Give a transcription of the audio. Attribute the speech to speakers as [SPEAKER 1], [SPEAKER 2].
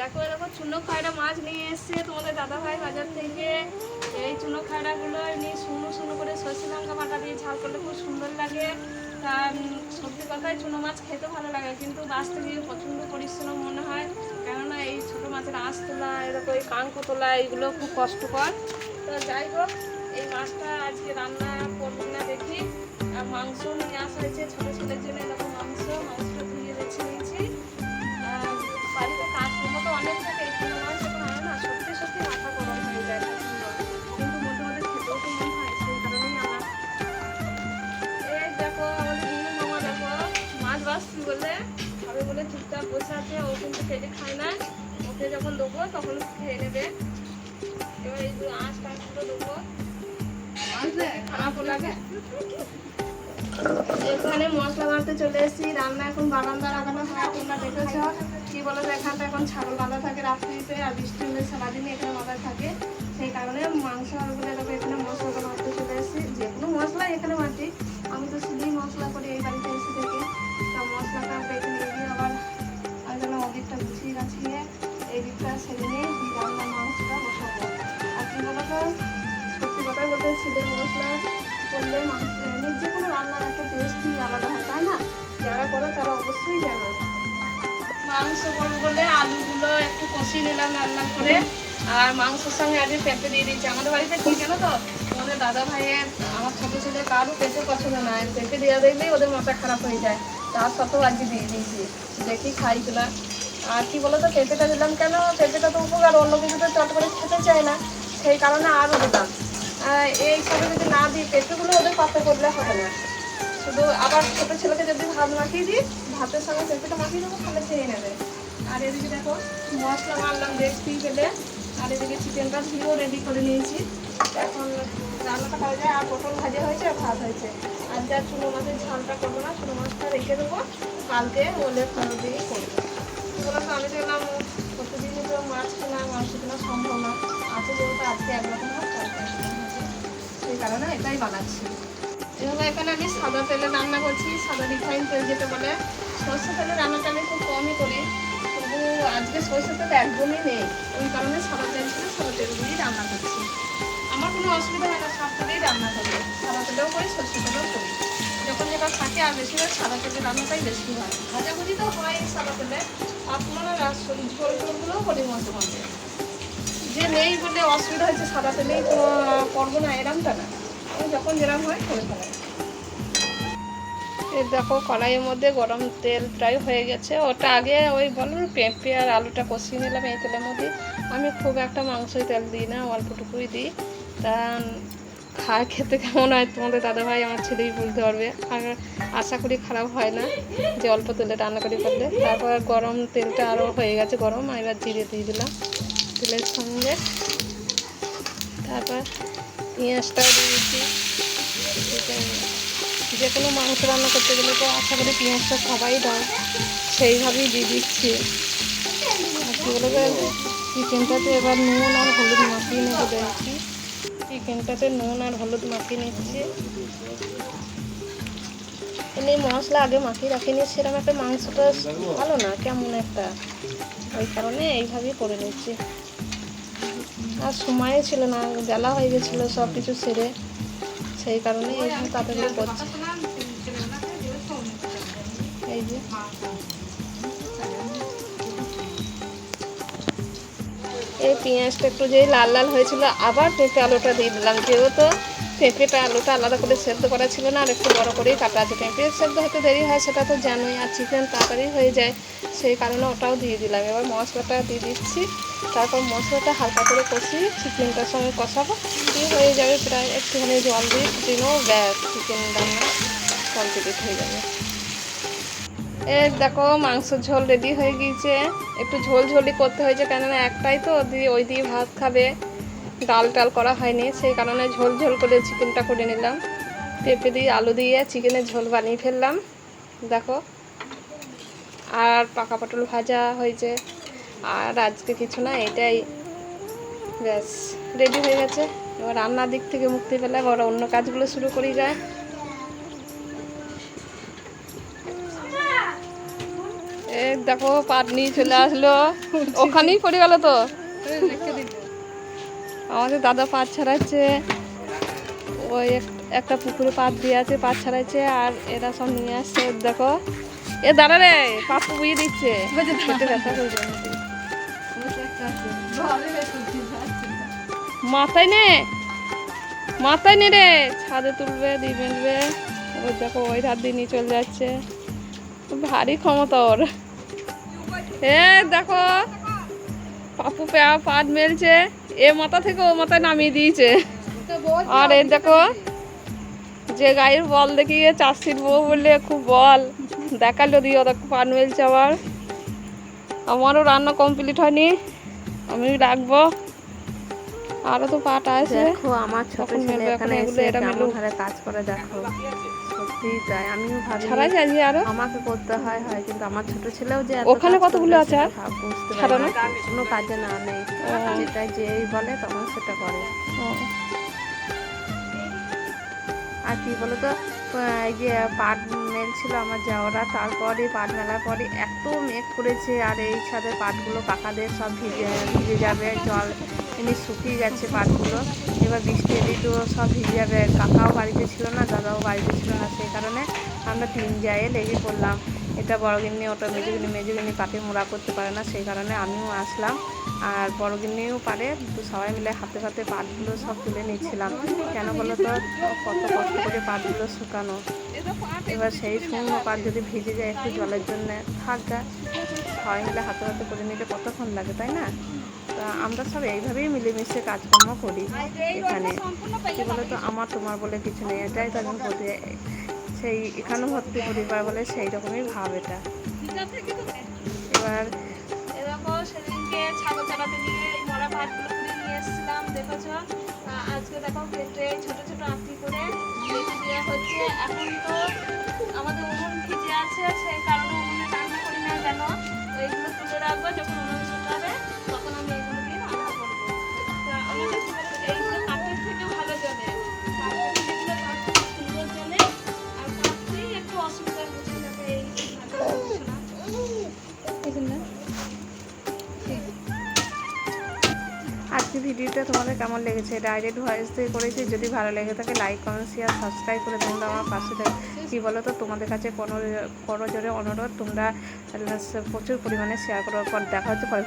[SPEAKER 1] দেখো এরকম চুনো খায়রা মাছ নিয়ে এসছে তোমাদের দাদা ভাই বাজার থেকে। এই চুনো খায়রাগুলো এমনি শুকনো শুকনো করে সর্ষে লঙ্কা বাটা দিয়ে ঝাল করলে খুব সুন্দর লাগে। তা সত্যি কথাই চুনো মাছ খেতে ভালো লাগে, কিন্তু বাঁচতে গিয়ে প্রচণ্ড পরিশ্রম মনে হয়। কেননা এই ছোটো মাছের আঁশ তোলা এরকম এই কাঙ্ক তোলা এইগুলো খুব কষ্টকর। তো যাই হোক, এই মাছটা আজকে রান্না করব না দেখি। আর মাংস নিয়ে আসা হয়েছে ছোটো ছেলের জন্য এরকম মাংস, মাংসটা চুপচাপ বসে আছে ও কিন্তু খেতে খায় না। ওকে যখন দেবো তখন খেয়ে নেবে। এবার এই আঁশ টাঁশগুলো দেবো। লাগে। এখানে মশলা বানাতে চলে এসেছি। রান্না এখন বারান্দা লাগানো হয় তোমরা দেখেছ। কি বলো তো এখানটা এখন ছাগল বাঁধা থাকে রাত্রিতে আর বৃষ্টি হলে সারাদিনই এখানে বাঁধা থাকে। সেই কারণে মাংস আলুগুলো এরকম এখানে মশলাটা বাঁধতে চলে এসেছি। যে কোনো মশলা এখানে বাঁধি আমি তো শুধুই মশলা করি এই বাড়িতে এসে থেকে। তা মশলাটা করে, তারা অবশ্যই জানে মাংস করব বলে আলুগুলো একটু কষিয়ে নিলাম রান্না করে। আর মাংসের সঙ্গে আগে পেঁপে দিয়ে দিচ্ছি। আমাদের বাড়িতে কি জানো তো? আমাদের দাদা ভাইয়ের, আমার ছোটো ছেলে কারও পেঁপে পছন্দ নয় পেঁপে দেওয়া দেখলেই ওদের মাথা খারাপ হয়ে যায়। তার সত্ত্বেও আজকে দিয়ে দিয়েছি। দেখি খাই কিনা। আর কি বলতো, পেঁপেটা দিলাম কেন? পেঁপেটা তো উপকার, অন্য কিছু তো চট করে খেতে চায় না। সেই কারণে আরও দিলাম এই হিসাবে যদি না দিই, পেঁপেগুলো ওদের পাতে করলে হবে না। শুধু আবার ছোটো ছেলেকে যদি ভাত মাখিয়ে দিই, ভাতের সঙ্গে পেঁপেটা মাখিয়ে দেবো, তাহলে খেয়ে নেবে। আর এদিকে দেখো, মশলা মারলাম দেখতেই পেলে। আর এদিকে চিকেনটা ধুয়েও রেডি করে নিয়েছি। এখন রান্নাটা হয়ে যায়, আর পটল ভাজা হয়েছে আর ভাত হয়েছে। আর যা চুনো মাছের ঝালটা করব না, চুনো মাছটা রেখে দেবো। কালকে ওলে ফেরত দিয়ে করব। বললাম তো আমি দেখলাম প্রতিদিনই তো মাছ কেনা, মাংস কেনা সম্ভব না। আছে যেহেতু আজকে একরকম সেই কারণে এটাই বানাচ্ছি। এভাবে এখানে আমি সাদা তেলে রান্না করছি, সাদা রিফাইন তেল যেটা বলে। সর্ষে তেলে রান্নাটা আমি খুব কমই করি, তবু আজকে সর্ষে তেল একদমই নেই। ওই কারণে সাদা তেল ছিল, সাদা তেল রান্না করছি। আমার কোনো অসুবিধা হয় না, সব তেলেই রান্না করি। সাদা তেলেও করি সর্ষে তেলেও করি। যখন যেটা থাকে আর বেশিরভাগ সাদা তেলের রান্নাটাই বেশি হয়। ভাজাভুজি তো হয় সাদা তেলে পুরোনো ঝোল ঝোলগুলোও করি মধ্যে মধ্যে যে নেই বলে অসুবিধা হয়েছে সাদা তেলেই করব না, এরমটা না। যখন যেরকম হয় দেখো, কড়াইয়ের মধ্যে গরম তেল প্রায় হয়ে গেছে। ওটা আগে ওই বলো পেঁপে আর আলুটা কষিয়ে নিলাম এই তেলের মধ্যে। আমি খুব একটা মাংসই তেল দিই না অল্পটুকুই দিই। তা, খা, খেতে কেমন হয় তোমাদের দাদা ভাই আমার ছেলেই বলতে পারবে। আর আশা করি খারাপ হয় না যে অল্প তেলে রান্না করি করলে তারপর গরম তেলটা আরও হয়ে গেছে গরম এবার জিরে দিয়ে দিলাম তেলের সঙ্গে। তারপর পেঁয়াজটাও দিয়ে দিচ্ছি যে কোনো মাংস রান্না করতে গেলে তো আশা করি পেঁয়াজটা সবাই দেয়। সেইভাবেই দিয়ে দিচ্ছি। আর কী বলবে, চিকেনটাতে এবার নুন আর হলুদ মাখিয়ে নেব দেখছি চিকেনটাতে নুন আর হলুদ মাখিয়ে নিচ্ছি। এমনি মশলা আগে মাখিয়ে রাখিনি সেরকম একটা মাংসটা ভালো না, কেমন একটা। ওই কারণে এইভাবেই করে নিচ্ছি। আর সময় ছিল না, বেলা হয়ে গেছিল সব কিছু সেরে। সেই কারণে এই তাড়াতাড়ি করছি। এই যে। এই পেঁয়াজটা একটু যেই লাল লাল হয়েছিল, আবার পেঁপে আলুটা দিয়ে দিলাম, যেহেতু পেঁপেটা, আলুটা আলাদা করে সেদ্ধ করা ছিল না, আর একটু বড় করেই কাটা আছে। পেঁপে সেদ্ধ হতে দেরি হয়, সেটা তো জানোই, আর চিকেন তাড়াতাড়ি হয়ে যায়, সেই কারণে ওটাও দিয়ে দিলাম। এবার মশলাটা দিয়ে দিচ্ছি, তারপর মশলাটা হালকা করে কষিয়ে চিকেনটার সঙ্গে কষাবো দিয়ে হয়ে যাবে প্রায় একটুখানি জল দিয়ে দিনও ব্যাস, চিকেন রান্না কমপ্লিট হয়ে যাবে। এ দেখো মাংস ঝোল রেডি হয়ে গিয়েছে। একটু ঝোল ঝোলই করতে হয়েছে, কেননা একটাই তো, দিয়ে ওই দিয়ে ভাত খাবে। ডাল টাল করা হয়নি, সেই কারণে ঝোল ঝোল করে চিকেনটা করে নিলাম। পেঁপে দিয়ে, আলু দিয়ে চিকেনের ঝোল বানিয়ে ফেললাম। দেখো। আর পাকা পটল ভাজা হয়েছে। আর আজকে কিছু না, এটাই। ব্যাস রেডি হয়ে গেছে। এবার রান্নার দিক থেকে মুক্তি পেলে আবার অন্য কাজগুলো শুরু করি যায়।
[SPEAKER 2] দেখো, পাট নিয়ে চলে আসলো। ওখানেই পড়ে গেল তো? আমাদের দাদা পাট ছাড়াচ্ছে ওই এক- একটা পুকুরে পাত দিয়ে আছে পাট ছাড়াচ্ছে আর এরা সব নিয়ে আসছে দেখো। এ দাঁড়া রে পাপ্পু বুঝিয়ে দিচ্ছে। মাথায় নে মাথায় নে রে ছাদে তুলবে দিয়ে বেঁধবে। ওই দেখো ওই ধার দিয়ে নিয়ে চলে যাচ্ছে। ভারী ক্ষমতা ওর। এ দেখো পাপু পেয়া পাট মেলছে। এ মাথা থেকে ও মাথায় নামিয়ে দিয়েছে। আর এই দেখো যে গায়ের বল দেখিয়ে চাষির বউ বললে খুব বল। দেখাল দিয়ে ওদের পাট মেলছে আবার। আমারও রান্না কমপ্লিট হয়নি আমি রাখব। আরও তো পাট আছে।
[SPEAKER 1] দেখো আমার ছোট ছেলে
[SPEAKER 2] এখানে
[SPEAKER 1] এসে। কাজ করে দেখো। সত্যি তাই আমিও ভাবি
[SPEAKER 2] ছাড়াই আজকে আরও
[SPEAKER 1] আমাকে করতে হয় হয় কিন্তু আমার ছোট ছেলেও যে এত
[SPEAKER 2] ওখানে কতগুলো আছে আর?
[SPEAKER 1] বুঝতে পারি না। কোনো কাজে না নেই। যেটা যেই বলে তখন সেটা করে আর কি বলতো যে পাট মেল ছিল আমার যাওয়ারা তারপরে পাট মেলার পরে এত মেঘ করেছে আর এই ছাদের পাটগুলো কাকাদের সব ভিজে ভিজে যাবে জল এমনি শুকিয়ে গেছে পাটগুলো। এবার বৃষ্টি এলেই তো সব ভিজে যাবে। কাকাও বাড়িতে ছিল না, দাদাও বাড়িতে ছিল না, সেই কারণে আমরা তিন জায়ে লেগে পড়লাম। এটা বড় গিন্নি ওটা মেজুগিনি মেজুগিনি পাটে মোড়া করতে পারে না, সেই কারণে আমিও আসলাম। আর বড় গিন্নিও পারে, তো সবাই মিলে হাতে হাতে পাটগুলো সব তুলে নিচ্ছিলাম। কেন বলো তো? কত কষ্ট করে পাটগুলো শুকানো। এবার সেই শুকনো পাট যদি ভিজে যায় একটু জলের জন্য, থাক গা। সবাই মিলে হাতে হাতে করে নিলে কতক্ষণ লাগে, তাই না? তা আমরা সব এইভাবেই মিলেমিশে কাজকর্ম করি এখানে। কি বলতো আমার, তোমার বলে কিছু নেই, এটাই তো আমি বলি সেই এখানে ভর্তি করি পরিবার বলে সেই রকমই ভাব এটা। এবার
[SPEAKER 3] হচ্ছে। তো আমাদের উনুন ভিজে আছে, সেই কারণে উনুনে করি না কেন? এইগুলো তুলে রাখব, যখন উনুন তখন আমি
[SPEAKER 1] ভিডিওটা তোমাদের কেমন লেগেছে? ডাইরেক্ট ভয়েস দিয়ে করেছি। যদি ভালো লেগে থাকে লাইক কমেন্ট শেয়ার সাবস্ক্রাইব করে তোমরা আমার পাশে থাকো। কী বলো তো তোমাদের কাছে কোনো কোনো জোরে অনুরোধ, তোমরা প্রচুর পরিমাণে শেয়ার করার পর দেখা হচ্ছে পরে